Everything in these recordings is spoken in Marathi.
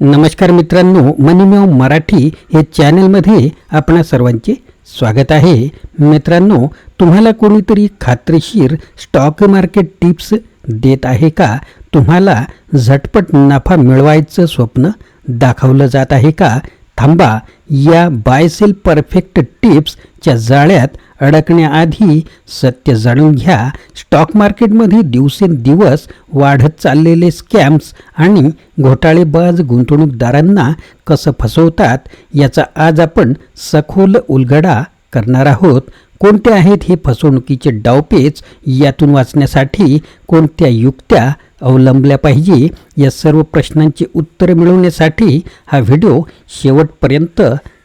नमस्कार मित्रांनो मनीमेव मराठी हे चॅनलमध्ये आपणा सर्वांचे स्वागत आहे. मित्रांनो तुम्हाला कोणीतरी खात्रीशीर स्टॉक मार्केट टिप्स देत आहे का? तुम्हाला झटपट नफा मिळवायचं स्वप्न दाखवलं जात आहे का? थांबा या बायसेल परफेक्ट टिप्सच्या जाळ्यात अडकण्याआधी सत्य जाणून घ्या. स्टॉक मार्केटमध्ये दिवसेंदिवस वाढत चाललेले स्कॅम्स आणि घोटाळेबाज गुंतवणूकदारांना कसं फसवतात याचा आज आपण सखोल उलगडा करणार आहोत. कोणते आहेत हे फसवणुकीचे डावपेच? यातून वाचण्यासाठी कोणत्या युक्त्या अवलंबल्या पाहिजे? या सर्व प्रश्नांची उत्तर मिळवण्यासाठी हा व्हिडिओ शेवटपर्यंत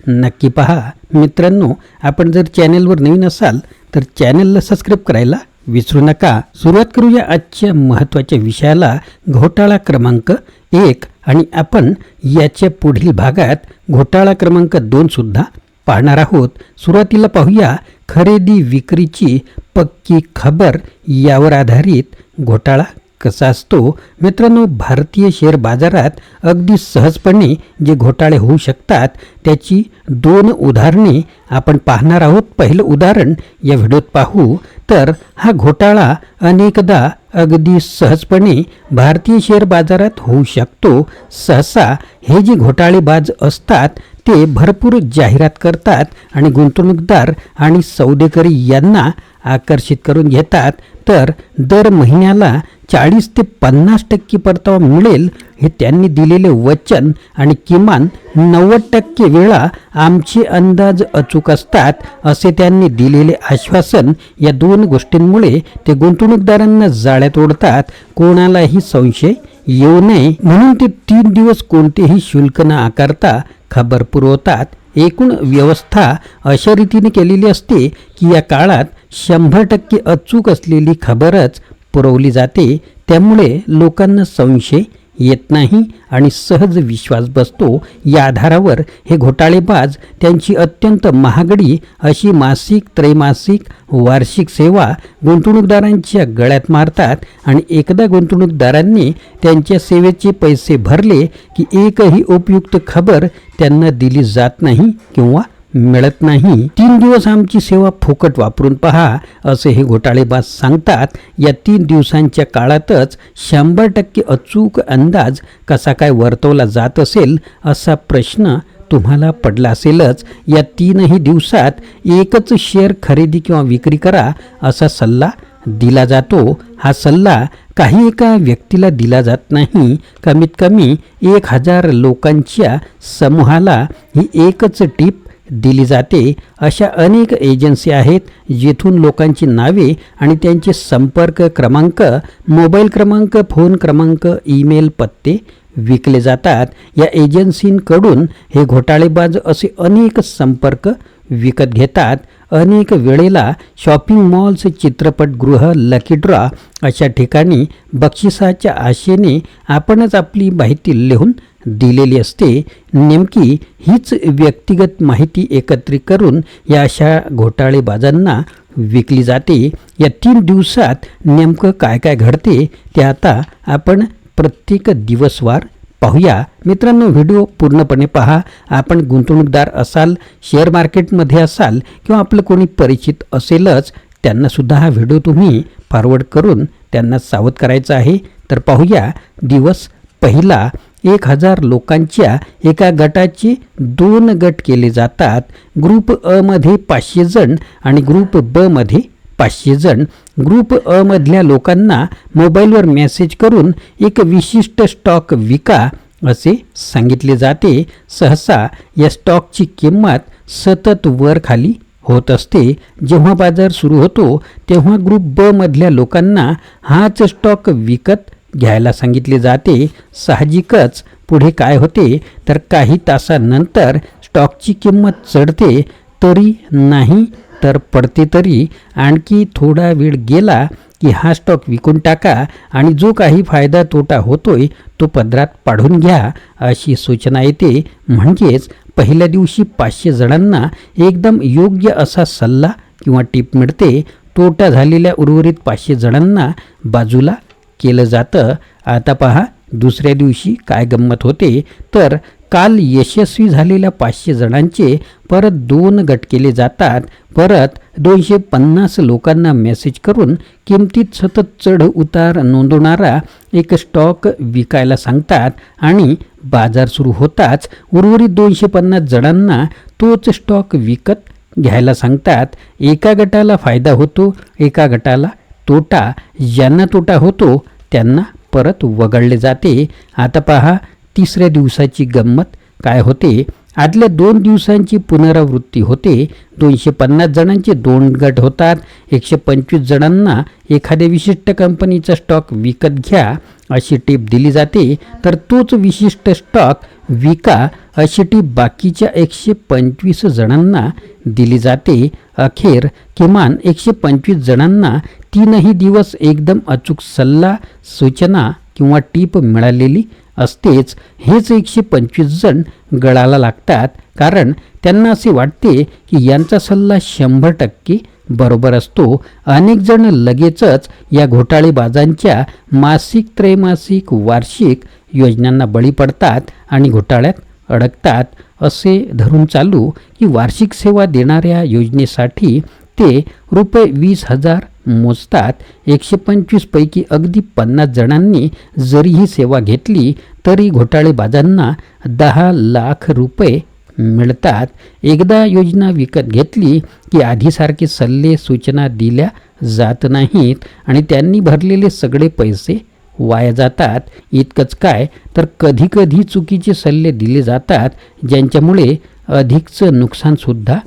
नक्की पहा. मित्रांनो आपण जर चॅनेलवर नवीन असाल तर चॅनेलला सबस्क्राईब करायला विसरू नका. सुरुवात करूया आजच्या महत्त्वाच्या विषयाला. घोटाळा क्रमांक एक आणि आपण याच्या पुढील भागात घोटाळा क्रमांक दोन सुद्धा पाहणार आहोत. सुरुवातीला पाहूया खरेदी विक्रीची पक्की खबर यावर आधारित घोटाळा कसा असतो. मित्रांनो भारतीय शेअर बाजारात अगदी सहजपणे जे घोटाळे होऊ शकतात त्याची दोन उदाहरणे आपण पाहणार आहोत. पहिलं उदाहरण या व्हिडिओत पाहू. तर हा घोटाळा अनेकदा अगदी सहजपणे भारतीय शेअर बाजारात होऊ शकतो. सहसा हे जे घोटाळेबाज असतात ते भरपूर जाहिरात करतात आणि गुंतवणूकदार आणि सौदेकरी यांना आकर्षित करून घेतात. तर दर महिन्याला चाळीस ते पन्नास टक्के परतावा मिळेल हे त्यांनी दिलेले वचन आणि किमान नव्वद टक्के वेळा आमचे अंदाज अचूक असतात असे त्यांनी दिलेले आश्वासन या दोन गोष्टींमुळे ते गुंतवणूकदारांना जाळ्यात ओढतात. कोणालाही संशय येऊ नये. म्हणून ते तीन दिवस कोणतेही शुल्क न आकारता खबर पुरवतात एकूण व्यवस्था अशा रीतीने केलेली असते की या काळात शंभर टक्के अचूक असलेली खबरच पुरवली जाते. त्यामुळे लोकांना संशय येत नाही आणि सहज विश्वास बसतो. या आधारावर हे घोटाळेबाज त्यांची अत्यंत महागडी अशी मासिक त्रैमासिक वार्षिक सेवा गुंतवणूकदारांच्या गळ्यात मारतात आणि एकदा गुंतवणूकदारांनी त्यांच्या सेवेचे पैसे भरले की एकही उपयुक्त खबर त्यांना दिली जात नाही किंवा मिळत नाही. तीन दिवस आमची सेवा फुकट वापरून पहा असे हे घोटाळेबाज सांगतात. या तीन दिवसांच्या काळातच शंभर टक्के अचूक अंदाज कसा काय वर्तवला जात असेल असा प्रश्न तुम्हाला पडला असेलच. या तीनही दिवसात एकच शेअर खरेदी किंवा विक्री करा असा सल्ला दिला जातो. हा सल्ला काही एका व्यक्तीला दिला जात नाही. कमीत कमी एक हजार लोकांच्या समूहाला ही एकच टीप दिली जाते अशा अनेक एजन्सी आहेत जिथून लोकांची नावे आणि त्यांचे संपर्क क्रमांक मोबाईल क्रमांक फोन क्रमांक ईमेल पत्ते विकले जातात. या एजन्सींकडून हे घोटाळेबाज असे अनेक संपर्क विकत घेतात. अनेक वेळेला शॉपिंग मॉल्स चित्रपटगृह लकी ड्रॉ अशा ठिकाणी बक्षिसाच्या आशेने आपणच आपली माहिती लिहून दिलेली असते. नेमकी हीच व्यक्तिगत माहिती एकत्रित करून या अशा घोटाळेबाजांना विकली जाते. या तीन दिवसात नेमकं काय काय घडते ते आता आपण प्रत्येक दिवसवार पाहूया. मित्रांनो व्हिडिओ पूर्णपणे पहा. आपण गुंतवणूकदार असाल शेअर मार्केटमध्ये असाल किंवा आपलं कोणी परिचित असेलच त्यांनासुद्धा हा व्हिडिओ तुम्ही फॉरवर्ड करून त्यांना सावध करायचा आहे. तर पाहूया दिवस पहिला एक हजार लोकांच्या एका गटाचे दोन गट केले जातात. ग्रुप अ मध्ये पाचशे जण आणि ग्रुप ब मध्ये पाचशे जण. ग्रुप अ मधल्या लोकांना मोबाईलवर मेसेज करून एक विशिष्ट स्टॉक विका असे सांगितले जाते. सहसा या स्टॉकची किंमत सतत वर खाली होत असते. जेव्हा बाजार सुरू होतो तेव्हा ग्रुप ब मधल्या लोकांना हाच स्टॉक विकत घ्यायला सांगितले जाते. साहजिकच पुढे काय होते? तर काही तासानंतर स्टॉकची किंमत चढते तरी नाही तर पडते तरी. आणखी थोडा वेळ गेला की हा स्टॉक विकून टाका आणि जो काही फायदा तोटा होतोय तो पदरात पाडून घ्या अशी सूचना येते. म्हणजेच पहिल्या दिवशी पाचशे जणांना एकदम योग्य असा सल्ला किंवा टीप मिळते. तोटा झालेल्या उर्वरित पाचशे जणांना बाजूला केलं जातं. आता पहा दुसऱ्या दिवशी काय गंमत होते? तर काल यशस्वी झालेल्या पाचशे जणांचे परत दोन गट केले जातात. परत दोनशे पन्नास लोकांना मेसेज करून किमतीत सतत चढ उतार नोंदवणारा एक स्टॉक विकायला सांगतात आणि बाजार सुरू होताच उर्वरित दोनशे पन्नास जणांना तोच स्टॉक विकत घ्यायला सांगतात. एका गटाला फायदा होतो एका गटाला तोटा ज्यांना तोटा होतो त्यांना परत वगळले जाते. आता पहा तिसऱ्या दिवसाची गंमत काय होते? आदल्या दोन दिवसांची पुनरावृत्ती होते. दोनशे पन्नास जणांचे दोन गट होतात. एकशे पंचवीस जणांना एखाद्या विशिष्ट कंपनीचा स्टॉक विकत घ्या अशी टीप दिली जाते. तर तोच विशिष्ट स्टॉक विका अशी टीप बाकीच्या एकशे पंचवीस जणांना दिली जाते. अखेर किमान एकशे पंचवीस जणांना तीनही दिवस एकदम अचूक सल्ला सूचना किंवा टीप मिळालेली असतेच हेच एकशे पंचवीस जण गळाला लागतात. कारण त्यांना असे वाटते की यांचा सल्ला शंभर टक्के बरोबर असतो. अनेक जण लगेचच या घोटाळेबाजांच्या मासिक त्रैमासिक वार्षिक योजनांना बळी पडतात आणि घोटाळ्यात अडकतात. असे धरून चालू की वार्षिक सेवा देणाऱ्या योजनेसाठी ते रुपये वीस हजार मोजतात एकशे पंचवीसपैकी अगदी पन्नास जणांनी जरी ही सेवा घेतली तरी घोटाळेबाजांना दहा लाख रुपये मिळतात. एकदा योजना विकत घेतली की आधीसारखे सल्ले सूचना दिल्या जात नाहीत आणि त्यांनी भरलेले सगळे पैसे वाया जातात. इतकंच काय तर कधीकधी चुकीचे सल्ले दिले जातात ज्यांच्यामुळे अधिकचं नुकसानसुद्धा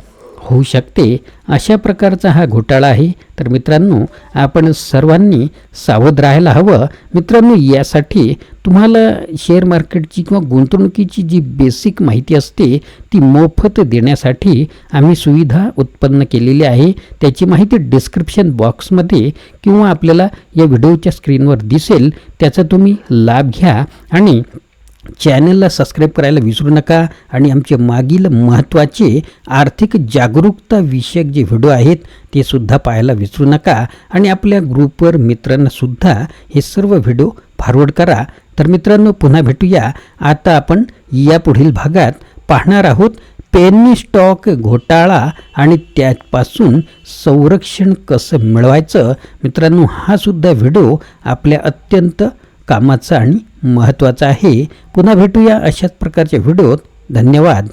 होऊ शकते अशा प्रकारचा हा घोटाळा आहे. तर मित्रांनो आपण सर्वांनी सावध राहायला हवं. मित्रांनो यासाठी तुम्हाला शेअर मार्केटची किंवा गुंतवणुकीची जी बेसिक माहिती असते ती मोफत देण्यासाठी आम्ही सुविधा उत्पन्न केलेली आहे. त्याची माहिती डिस्क्रिप्शन बॉक्समध्ये किंवा आपल्याला या व्हिडिओच्या स्क्रीनवर दिसेल. त्याचा तुम्ही लाभ घ्या आणि चॅनलला सबस्क्राईब करायला विसरू नका आणि आमचे मागील महत्त्वाचे आर्थिक जागरूकता विषयक जे व्हिडिओ आहेत ते सुद्धा पाहायला विसरू नका. आणि आपल्या ग्रुपवर मित्रांनासुद्धा हे सर्व व्हिडिओ फॉरवर्ड करा. तर मित्रांनो पुन्हा भेटूया. आता आपण या पुढील भागात पाहणार आहोत पेनी स्टॉक घोटाळा आणि त्यापासून संरक्षण कसं मिळवायचं. मित्रांनो हा सुद्धा व्हिडिओ आपल्या अत्यंत कामाचा आणि महत्त्वाचा आहे. पुन्हा भेटूया अशाच प्रकारच्या व्हिडिओत. धन्यवाद.